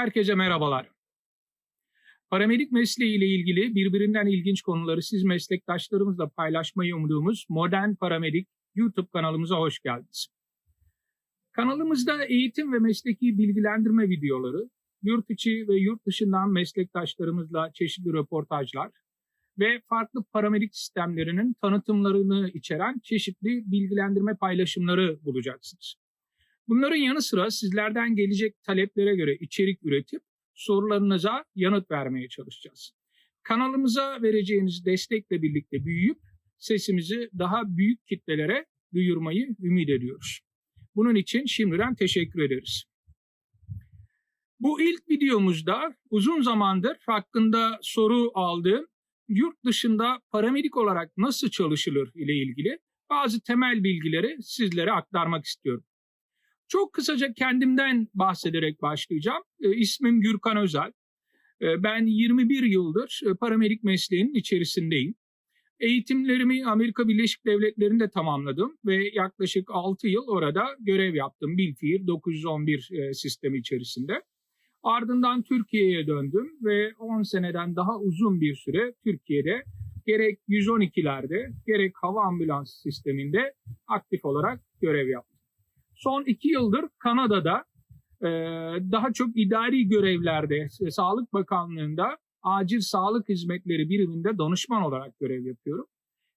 Herkese merhabalar. Paramedik mesleği ile ilgili birbirinden ilginç konuları siz meslektaşlarımızla paylaşmayı umduğumuz Modern Paramedik YouTube kanalımıza hoş geldiniz. Kanalımızda eğitim ve mesleki bilgilendirme videoları, yurt içi ve yurt dışından meslektaşlarımızla çeşitli röportajlar ve farklı paramedik sistemlerinin tanıtımlarını içeren çeşitli bilgilendirme paylaşımları bulacaksınız. Bunların yanı sıra sizlerden gelecek taleplere göre içerik üretip sorularınıza yanıt vermeye çalışacağız. Kanalımıza vereceğiniz destekle birlikte büyüyüp sesimizi daha büyük kitlelere duyurmayı ümit ediyoruz. Bunun için şimdiden teşekkür ederiz. Bu ilk videomuzda uzun zamandır hakkında soru aldığım yurt dışında paramedik olarak nasıl çalışılır ile ilgili bazı temel bilgileri sizlere aktarmak istiyorum. Çok kısaca kendimden bahsederek başlayacağım. E, ismim Gürkan Özel. E, ben 21 yıldır paramedik mesleğinin içerisindeyim. Eğitimlerimi Amerika Birleşik Devletleri'nde tamamladım ve yaklaşık 6 yıl orada görev yaptım Bilfiir 911 e, sistemi içerisinde. Ardından Türkiye'ye döndüm ve 10 seneden daha uzun bir süre Türkiye'de gerek 112'lerde gerek hava ambulans sisteminde aktif olarak görev yaptım. Son iki yıldır Kanada'da e, daha çok idari görevlerde, e, Sağlık Bakanlığı'nda acil sağlık hizmetleri biriminde danışman olarak görev yapıyorum.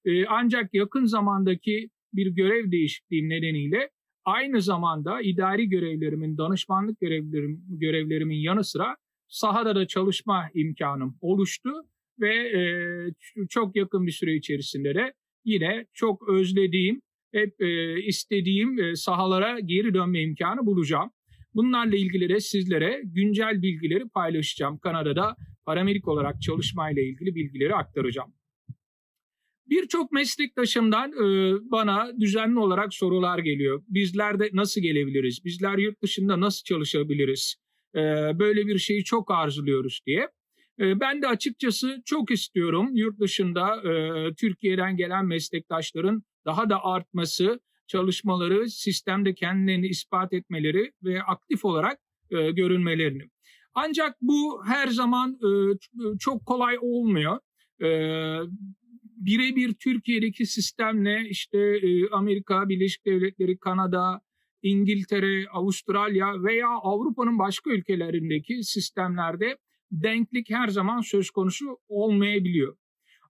E, ancak yakın zamandaki bir görev değişikliğim nedeniyle aynı zamanda idari görevlerimin, danışmanlık görevlerim, görevlerimin yanı sıra sahada da çalışma imkanım oluştu ve e, çok yakın bir süre içerisinde de yine çok özlediğim hep e, istediğim e, sahalara geri dönme imkanı bulacağım. Bunlarla ilgili de sizlere güncel bilgileri paylaşacağım. Kanada'da paramedik olarak çalışmayla ilgili bilgileri aktaracağım. Birçok meslektaşımdan e, bana düzenli olarak sorular geliyor. Bizler de nasıl gelebiliriz? Bizler yurt dışında nasıl çalışabiliriz? E, böyle bir şeyi çok arzuluyoruz diye. E, ben de açıkçası çok istiyorum yurt dışında e, Türkiye'den gelen meslektaşların daha da artması, çalışmaları, sistemde kendilerini ispat etmeleri ve aktif olarak e, görünmelerini. Ancak bu her zaman e, çok kolay olmuyor. E, birebir Türkiye'deki sistemle işte e, Amerika Birleşik Devletleri, Kanada, İngiltere, Avustralya veya Avrupa'nın başka ülkelerindeki sistemlerde denklik her zaman söz konusu olmayabiliyor.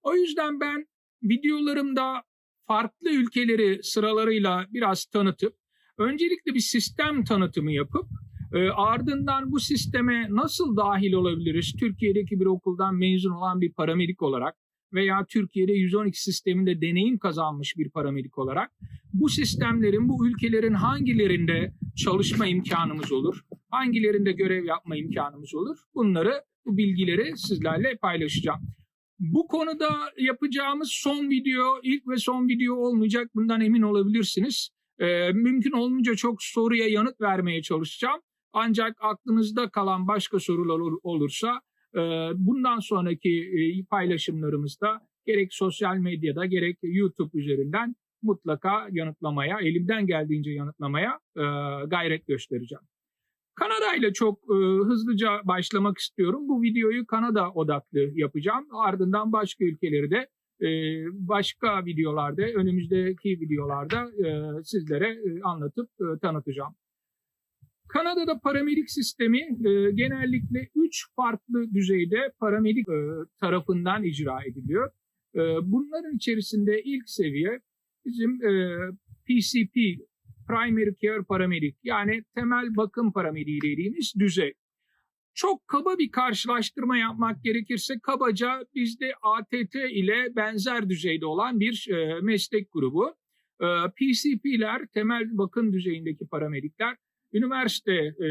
O yüzden ben videolarımda farklı ülkeleri sıralarıyla biraz tanıtıp öncelikle bir sistem tanıtımı yapıp e, ardından bu sisteme nasıl dahil olabiliriz? Türkiye'deki bir okuldan mezun olan bir paramedik olarak veya Türkiye'de 112 sisteminde deneyim kazanmış bir paramedik olarak bu sistemlerin, bu ülkelerin hangilerinde çalışma imkanımız olur? Hangilerinde görev yapma imkanımız olur? Bunları, bu bilgileri sizlerle paylaşacağım. Bu konuda yapacağımız son video, ilk ve son video olmayacak. Bundan emin olabilirsiniz. Ee, mümkün olunca çok soruya yanıt vermeye çalışacağım. Ancak aklınızda kalan başka sorular olursa e, bundan sonraki e, paylaşımlarımızda gerek sosyal medyada gerek YouTube üzerinden mutlaka yanıtlamaya, elimden geldiğince yanıtlamaya e, gayret göstereceğim. Kanada ile çok e, hızlıca başlamak istiyorum. Bu videoyu Kanada odaklı yapacağım. Ardından başka ülkeleri de e, başka videolarda, önümüzdeki videolarda e, sizlere e, anlatıp e, tanıtacağım. Kanada'da paramedik sistemi e, genellikle üç farklı düzeyde paramedik e, tarafından icra ediliyor. E, bunların içerisinde ilk seviye bizim e, PCP primary care paramedik yani temel bakım paramediği dediğimiz düzey. Çok kaba bir karşılaştırma yapmak gerekirse kabaca bizde ATT ile benzer düzeyde olan bir e, meslek grubu. E, PCP'ler temel bakım düzeyindeki paramedikler üniversite e,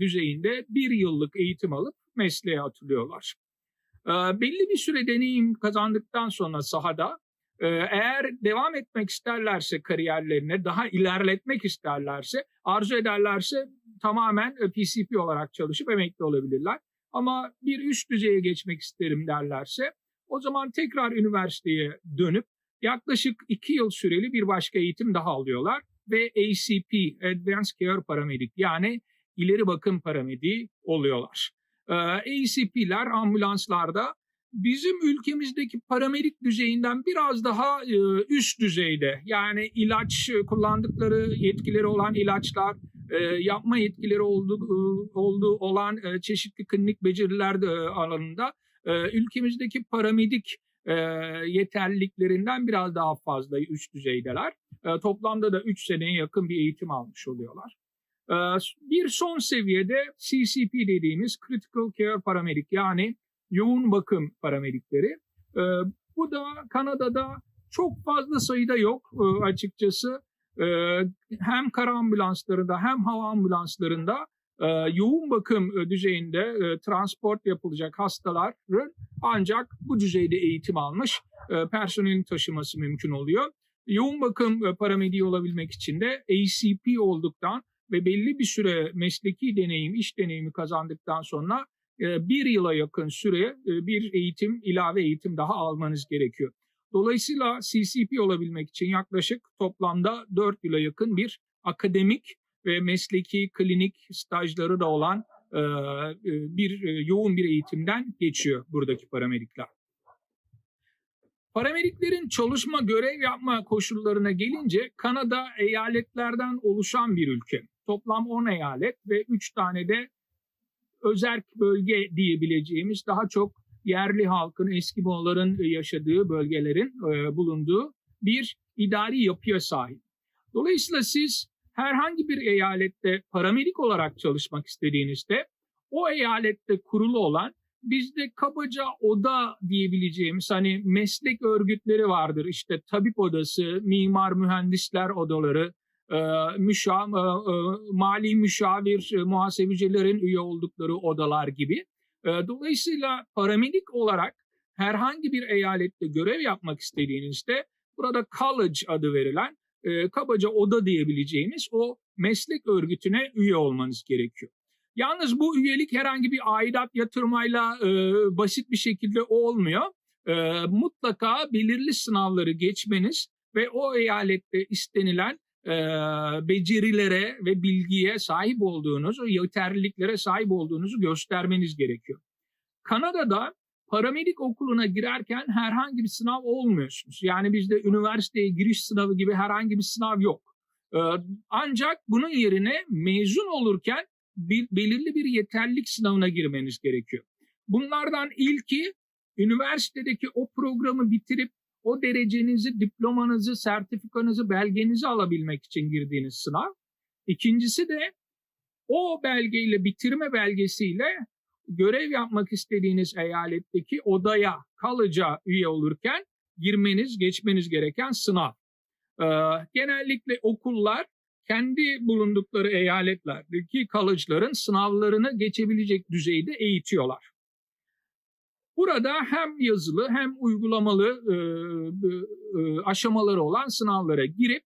düzeyinde bir yıllık eğitim alıp mesleğe atılıyorlar. E, belli bir süre deneyim kazandıktan sonra sahada eğer devam etmek isterlerse kariyerlerine, daha ilerletmek isterlerse, arzu ederlerse tamamen PCP olarak çalışıp emekli olabilirler. Ama bir üst düzeye geçmek isterim derlerse o zaman tekrar üniversiteye dönüp yaklaşık iki yıl süreli bir başka eğitim daha alıyorlar ve ACP, Advanced Care Paramedic yani ileri bakım paramediği oluyorlar. Ee, ACP'ler ambulanslarda bizim ülkemizdeki paramedik düzeyinden biraz daha e, üst düzeyde. Yani ilaç kullandıkları yetkileri olan ilaçlar, e, yapma yetkileri olduğu, e, olduğu olan çeşitli klinik beceriler alanında ülkemizdeki paramedik yeterliliklerinden biraz daha fazla üst düzeydeler. Toplamda da 3 seneye yakın bir eğitim almış oluyorlar. Bir son seviyede CCP dediğimiz Critical Care Paramedic yani yoğun bakım paramedikleri. E, bu da Kanada'da çok fazla sayıda yok e, açıkçası. E, hem kara ambulanslarında hem hava ambulanslarında e, yoğun bakım e, düzeyinde e, transport yapılacak hastaların ancak bu düzeyde eğitim almış e, personelin taşıması mümkün oluyor. Yoğun bakım e, paramediği olabilmek için de ACP olduktan ve belli bir süre mesleki deneyim, iş deneyimi kazandıktan sonra bir yıla yakın süre e, bir eğitim, ilave eğitim daha almanız gerekiyor. Dolayısıyla CCP olabilmek için yaklaşık toplamda 4 yıla yakın bir akademik ve mesleki klinik stajları da olan e, bir yoğun bir eğitimden geçiyor buradaki paramedikler. Paramediklerin çalışma, görev yapma koşullarına gelince Kanada eyaletlerden oluşan bir ülke. Toplam 10 eyalet ve 3 tane de özerk bölge diyebileceğimiz daha çok yerli halkın, Eskimoların yaşadığı bölgelerin e, bulunduğu bir idari yapıya sahip. Dolayısıyla siz herhangi bir eyalette paramedik olarak çalışmak istediğinizde o eyalette kurulu olan bizde kabaca oda diyebileceğimiz hani meslek örgütleri vardır. İşte tabip odası, mimar mühendisler odaları, e, müşa, mali müşavir, muhasebecilerin üye oldukları odalar gibi. Dolayısıyla paramedik olarak herhangi bir eyalette görev yapmak istediğinizde burada college adı verilen kabaca oda diyebileceğimiz o meslek örgütüne üye olmanız gerekiyor. Yalnız bu üyelik herhangi bir aidat yatırmayla e, basit bir şekilde olmuyor. E, mutlaka belirli sınavları geçmeniz ve o eyalette istenilen e, becerilere ve bilgiye sahip olduğunuz, o yeterliliklere sahip olduğunuzu göstermeniz gerekiyor. Kanada'da paramedik okuluna girerken herhangi bir sınav olmuyorsunuz. Yani bizde üniversiteye giriş sınavı gibi herhangi bir sınav yok. E, ancak bunun yerine mezun olurken bir, belirli bir yeterlilik sınavına girmeniz gerekiyor. Bunlardan ilki üniversitedeki o programı bitirip o derecenizi, diplomanızı, sertifikanızı, belgenizi alabilmek için girdiğiniz sınav. İkincisi de o belgeyle, bitirme belgesiyle görev yapmak istediğiniz eyaletteki odaya, kalıca üye olurken girmeniz, geçmeniz gereken sınav. Ee, genellikle okullar kendi bulundukları eyaletlerdeki kalıcıların sınavlarını geçebilecek düzeyde eğitiyorlar. Burada hem yazılı hem uygulamalı e, e, aşamaları olan sınavlara girip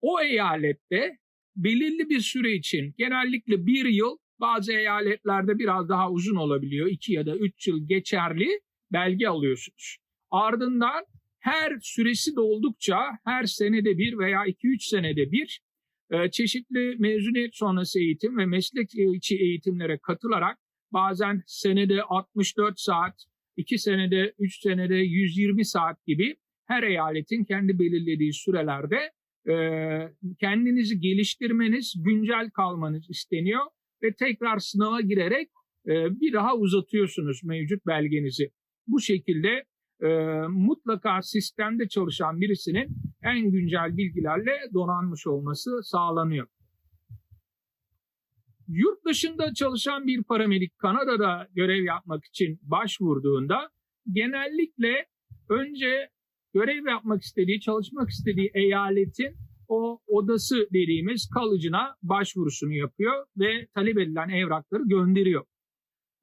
o eyalette belirli bir süre için genellikle bir yıl bazı eyaletlerde biraz daha uzun olabiliyor. iki ya da üç yıl geçerli belge alıyorsunuz. Ardından her süresi doldukça her senede bir veya iki üç senede bir e, çeşitli mezuniyet sonrası eğitim ve meslek içi eğitimlere katılarak bazen senede 64 saat, 2 senede, 3 senede 120 saat gibi her eyaletin kendi belirlediği sürelerde e, kendinizi geliştirmeniz, güncel kalmanız isteniyor ve tekrar sınava girerek e, bir daha uzatıyorsunuz mevcut belgenizi. Bu şekilde e, mutlaka sistemde çalışan birisinin en güncel bilgilerle donanmış olması sağlanıyor. Yurt dışında çalışan bir paramedik Kanada'da görev yapmak için başvurduğunda genellikle önce görev yapmak istediği, çalışmak istediği eyaletin o odası dediğimiz kalıcına başvurusunu yapıyor ve talep edilen evrakları gönderiyor.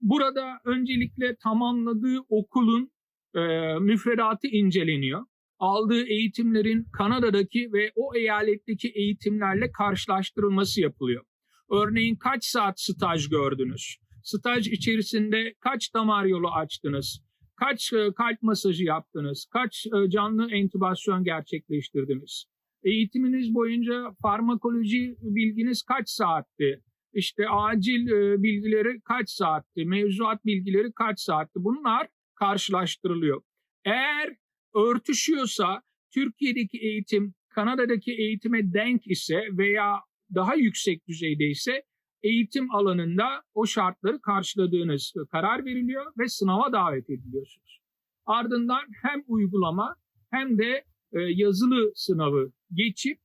Burada öncelikle tamamladığı okulun e, müfredatı inceleniyor. Aldığı eğitimlerin Kanada'daki ve o eyaletteki eğitimlerle karşılaştırılması yapılıyor. Örneğin kaç saat staj gördünüz? Staj içerisinde kaç damar yolu açtınız? Kaç e, kalp masajı yaptınız? Kaç e, canlı entübasyon gerçekleştirdiniz? Eğitiminiz boyunca farmakoloji bilginiz kaç saatti? işte acil e, bilgileri kaç saatti, mevzuat bilgileri kaç saatti bunlar karşılaştırılıyor. Eğer örtüşüyorsa Türkiye'deki eğitim Kanada'daki eğitime denk ise veya daha yüksek düzeyde ise eğitim alanında o şartları karşıladığınız karar veriliyor ve sınava davet ediliyorsunuz. Ardından hem uygulama hem de e, yazılı sınavı geçip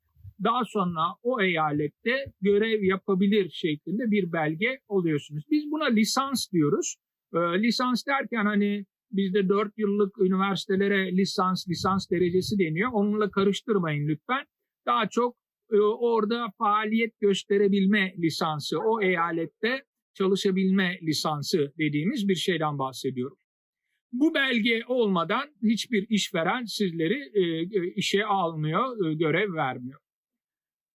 daha sonra o eyalette görev yapabilir şeklinde bir belge oluyorsunuz. Biz buna lisans diyoruz. E, lisans derken hani bizde 4 yıllık üniversitelere lisans, lisans derecesi deniyor. Onunla karıştırmayın lütfen. Daha çok orada faaliyet gösterebilme lisansı, o eyalette çalışabilme lisansı dediğimiz bir şeyden bahsediyorum. Bu belge olmadan hiçbir işveren sizleri e, işe almıyor, e, görev vermiyor.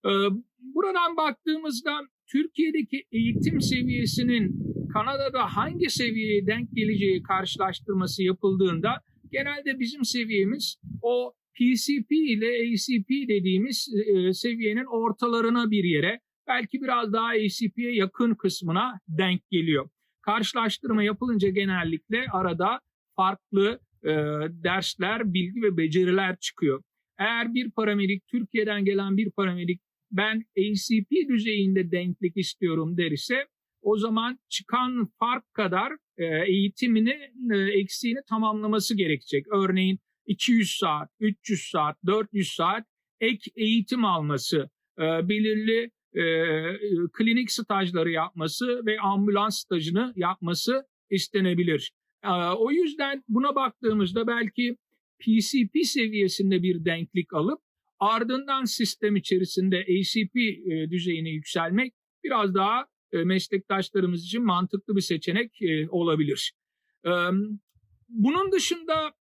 E, buradan baktığımızda Türkiye'deki eğitim seviyesinin Kanada'da hangi seviyeye denk geleceği karşılaştırması yapıldığında genelde bizim seviyemiz o PCP ile ACP dediğimiz e, seviyenin ortalarına bir yere belki biraz daha ACP'ye yakın kısmına denk geliyor. Karşılaştırma yapılınca genellikle arada farklı e, dersler, bilgi ve beceriler çıkıyor. Eğer bir paramedik, Türkiye'den gelen bir paramedik ben ACP düzeyinde denklik istiyorum der ise o zaman çıkan fark kadar e, eğitimini e, eksiğini tamamlaması gerekecek. Örneğin 200 saat, 300 saat, 400 saat ek eğitim alması, e, belirli e, klinik stajları yapması ve ambulans stajını yapması istenebilir. E, o yüzden buna baktığımızda belki PCP seviyesinde bir denklik alıp ardından sistem içerisinde ACP e, düzeyine yükselmek biraz daha e, meslektaşlarımız için mantıklı bir seçenek e, olabilir. E, bunun dışında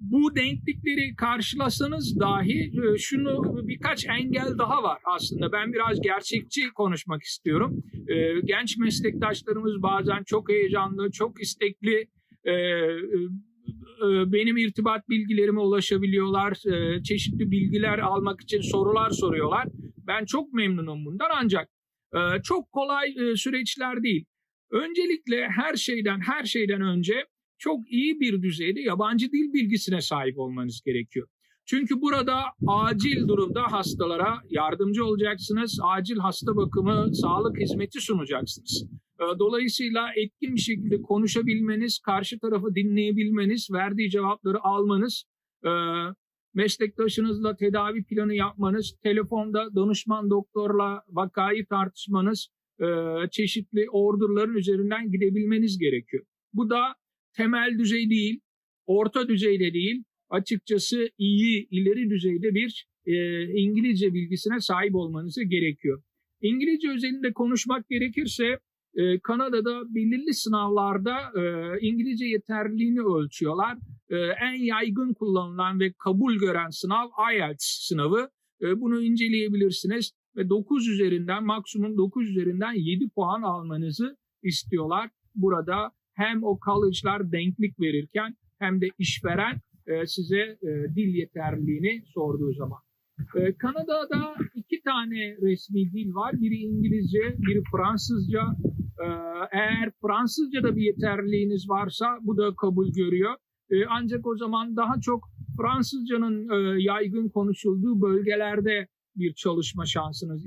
bu denklikleri karşılasanız dahi şunu birkaç engel daha var aslında. Ben biraz gerçekçi konuşmak istiyorum. Genç meslektaşlarımız bazen çok heyecanlı, çok istekli benim irtibat bilgilerime ulaşabiliyorlar. Çeşitli bilgiler almak için sorular soruyorlar. Ben çok memnunum bundan ancak çok kolay e, süreçler değil. Öncelikle her şeyden her şeyden önce çok iyi bir düzeyde yabancı dil bilgisine sahip olmanız gerekiyor. Çünkü burada acil durumda hastalara yardımcı olacaksınız. Acil hasta bakımı, sağlık hizmeti sunacaksınız. Ee, dolayısıyla etkin bir şekilde konuşabilmeniz, karşı tarafı dinleyebilmeniz, verdiği cevapları almanız e, meslektaşınızla tedavi planı yapmanız, telefonda danışman doktorla vakayı tartışmanız, e, çeşitli orderların üzerinden gidebilmeniz gerekiyor. Bu da temel düzey değil, orta düzeyde değil, açıkçası iyi, ileri düzeyde bir e, İngilizce bilgisine sahip olmanız gerekiyor. İngilizce özelinde konuşmak gerekirse e, Kanada'da belirli sınavlarda e, İngilizce yeterliliğini ölçüyorlar e, en yaygın kullanılan ve kabul gören sınav IELTS sınavı. E, bunu inceleyebilirsiniz ve 9 üzerinden maksimum 9 üzerinden 7 puan almanızı istiyorlar. Burada hem o college'lar denklik verirken hem de işveren e, size e, dil yeterliliğini sorduğu zaman. E, Kanada'da iki tane resmi dil var. Biri İngilizce, biri Fransızca. Eğer Fransızca'da bir yeterliliğiniz varsa bu da kabul görüyor. Ancak o zaman daha çok Fransızcanın yaygın konuşulduğu bölgelerde bir çalışma şansınız,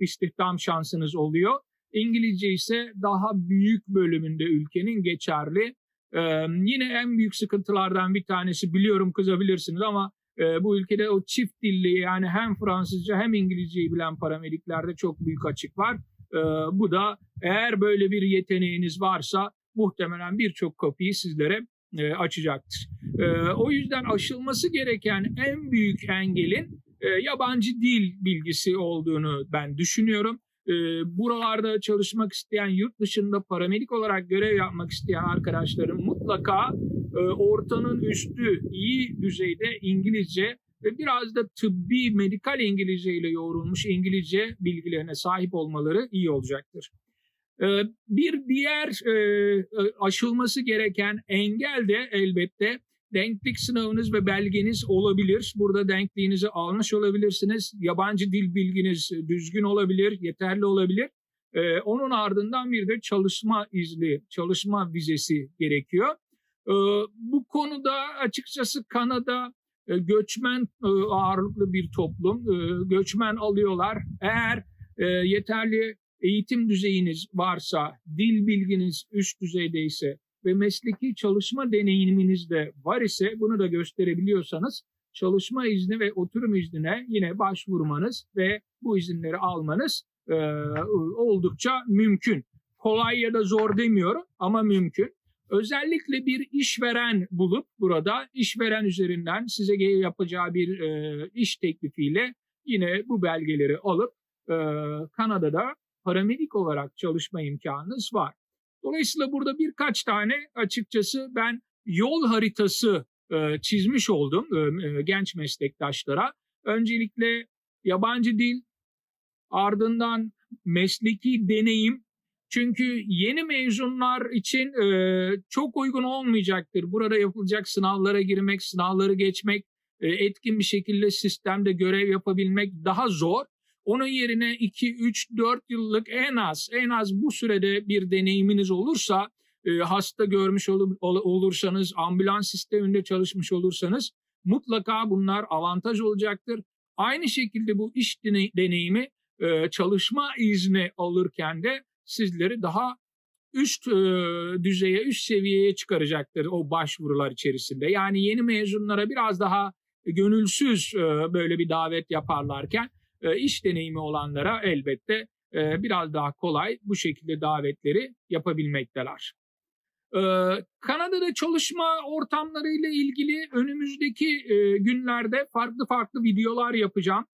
istihdam şansınız oluyor. İngilizce ise daha büyük bölümünde ülkenin geçerli. E, yine en büyük sıkıntılardan bir tanesi biliyorum kızabilirsiniz ama e, bu ülkede o çift dilli yani hem Fransızca hem İngilizceyi bilen paramediklerde çok büyük açık var. E, bu da eğer böyle bir yeteneğiniz varsa muhtemelen birçok kapıyı sizlere e, açacaktır. E, o yüzden aşılması gereken en büyük engelin e, yabancı dil bilgisi olduğunu ben düşünüyorum. E, buralarda çalışmak isteyen, yurt dışında paramedik olarak görev yapmak isteyen arkadaşlarım mutlaka e, ortanın üstü iyi düzeyde İngilizce ve biraz da tıbbi, medikal İngilizce ile yoğrulmuş İngilizce bilgilerine sahip olmaları iyi olacaktır. Ee, bir diğer e, e, aşılması gereken engel de elbette denklik sınavınız ve belgeniz olabilir. Burada denkliğinizi almış olabilirsiniz. Yabancı dil bilginiz düzgün olabilir, yeterli olabilir. E, onun ardından bir de çalışma izni, çalışma vizesi gerekiyor. E, bu konuda açıkçası Kanada e, göçmen e, ağırlıklı bir toplum. E, göçmen alıyorlar. Eğer e, yeterli eğitim düzeyiniz varsa, dil bilginiz üst düzeydeyse ve mesleki çalışma deneyiminiz de var ise bunu da gösterebiliyorsanız çalışma izni ve oturum iznine yine başvurmanız ve bu izinleri almanız e, oldukça mümkün. Kolay ya da zor demiyorum ama mümkün. Özellikle bir işveren bulup burada işveren üzerinden size yapacağı bir e, iş teklifiyle yine bu belgeleri alıp e, Kanada'da paramedik olarak çalışma imkanınız var. Dolayısıyla burada birkaç tane açıkçası ben yol haritası e, çizmiş oldum e, e, genç meslektaşlara. Öncelikle yabancı dil, ardından mesleki deneyim. Çünkü yeni mezunlar için e, çok uygun olmayacaktır. Burada yapılacak sınavlara girmek, sınavları geçmek, e, etkin bir şekilde sistemde görev yapabilmek daha zor. Onun yerine 2, 3, 4 yıllık en az en az bu sürede bir deneyiminiz olursa e, hasta görmüş ol, ol, olursanız, ambulans sisteminde çalışmış olursanız mutlaka bunlar avantaj olacaktır. Aynı şekilde bu iş deneyimi e, çalışma izni alırken de sizleri daha üst e, düzeye, üst seviyeye çıkaracaktır o başvurular içerisinde. Yani yeni mezunlara biraz daha gönülsüz e, böyle bir davet yaparlarken e, iş deneyimi olanlara elbette e, biraz daha kolay bu şekilde davetleri yapabilmekteler. E, Kanada'da çalışma ortamlarıyla ilgili önümüzdeki günlerde farklı farklı videolar yapacağım.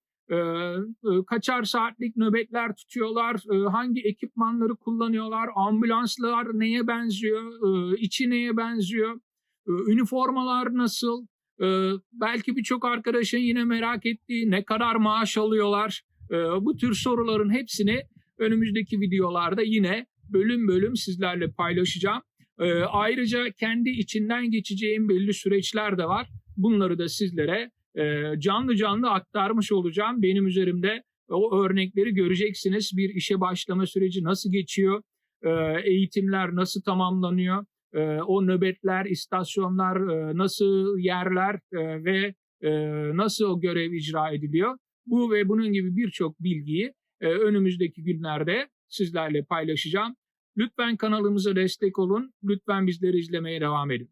Kaçar saatlik nöbetler tutuyorlar, hangi ekipmanları kullanıyorlar, ambulanslar neye benziyor, içi neye benziyor, üniformalar nasıl, ee, belki birçok arkadaşın yine merak ettiği ne kadar maaş alıyorlar. Ee, bu tür soruların hepsini önümüzdeki videolarda yine bölüm bölüm sizlerle paylaşacağım. Ee, ayrıca kendi içinden geçeceğim belli süreçler de var. Bunları da sizlere e, canlı canlı aktarmış olacağım. Benim üzerimde o örnekleri göreceksiniz. Bir işe başlama süreci nasıl geçiyor? E, eğitimler nasıl tamamlanıyor? E, o nöbetler, istasyonlar, e, nasıl yerler e, ve e, nasıl o görev icra ediliyor. Bu ve bunun gibi birçok bilgiyi önümüzdeki günlerde sizlerle paylaşacağım. Lütfen kanalımıza destek olun. Lütfen bizleri izlemeye devam edin.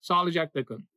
Sağlıcakla kalın.